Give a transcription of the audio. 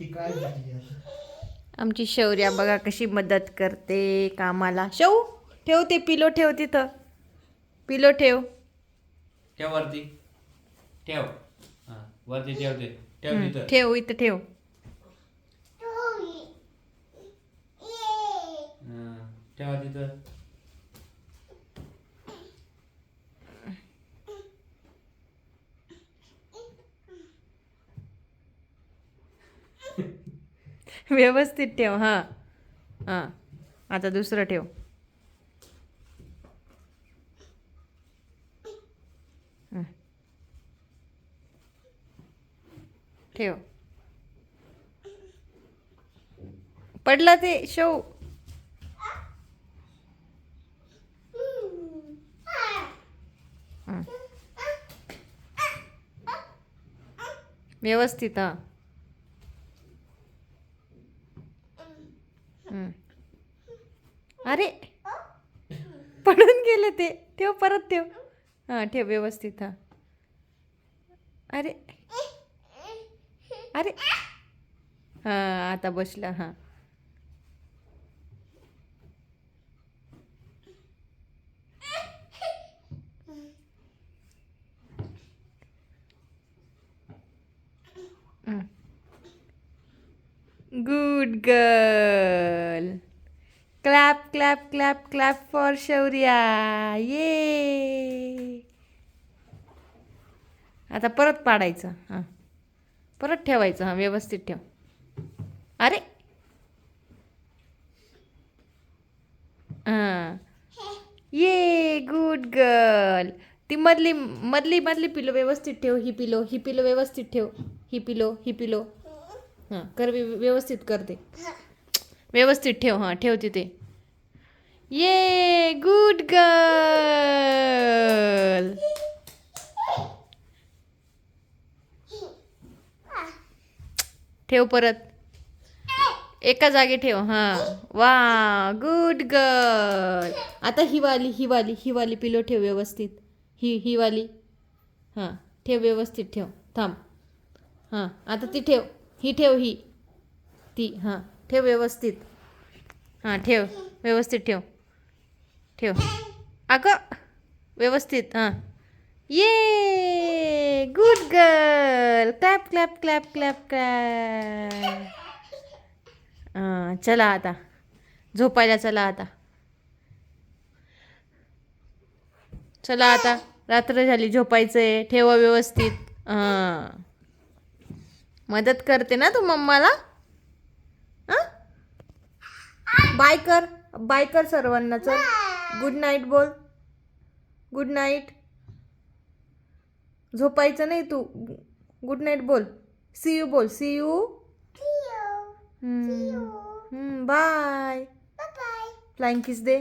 ती काय झाली आता? आमची शौर्या बघा कशी मदत करते कामाला. शौ ठेव ते पिलो ठेव तिथं. पिलो ठेव. ठेव वरती. ठेव. हा वरती ठेव ते. ठेव तिथं. ठेव इथं ठेव. हा, ठेवा तिथं. व्यवस्थित ठेव हां. हां. आता दुसरं ठेव. ठेव. पडला ते शेव व्यवस्थित हां. अरे. पडून गेले ते. ठेव परत ठेव. हां ठेव व्यवस्थित हां. अरे. अरे. हां आता बसला हां. Good girl clap clap clap clap for Shaurya ये आता परत पाडायचं हां. परत ठेवायचं हां व्यवस्थित ठेव. अरे. हां. ये गुड गर्ल ती मधली मधली मधली पिलो व्यवस्थित ठेव ही पिलो ही पिलो व्यवस्थित ठेव. ही पिलो ही पिलो. हां कर व्यवस्थित करते व्यवस्थित ठेव हां ठेव तिथे ये गुड गर्ल ठेव परत. एका जागी ठेव हां. वा गुड गर्ल आता ही वाली ही वाली ही वाली पिलो ठेव व्यवस्थित. ही ही वाली. हां ठेव व्यवस्थित ठेव. थांब. हां आता ती ठेव. ही ठेव ही. ती हां ठेव व्यवस्थित. हां ठेव व्यवस्थित ठेव. ठेव. अगं व्यवस्थित हां. ये good girl. Clap clap clap clap clap. हां चला आता. झोपायला चला आता. चला आता. रात्र झाली झोपायचं आहे ठेवा व्यवस्थित. हां. मदत करते ना तू मम्माला? हां? बाय कर बाय कर सर्वांना चल. गुड नाईट बोल. गुड नाईट झोपायचं नाही तू. गुड नाईट बोल. सी यू बोल. See you bye flying kiss they.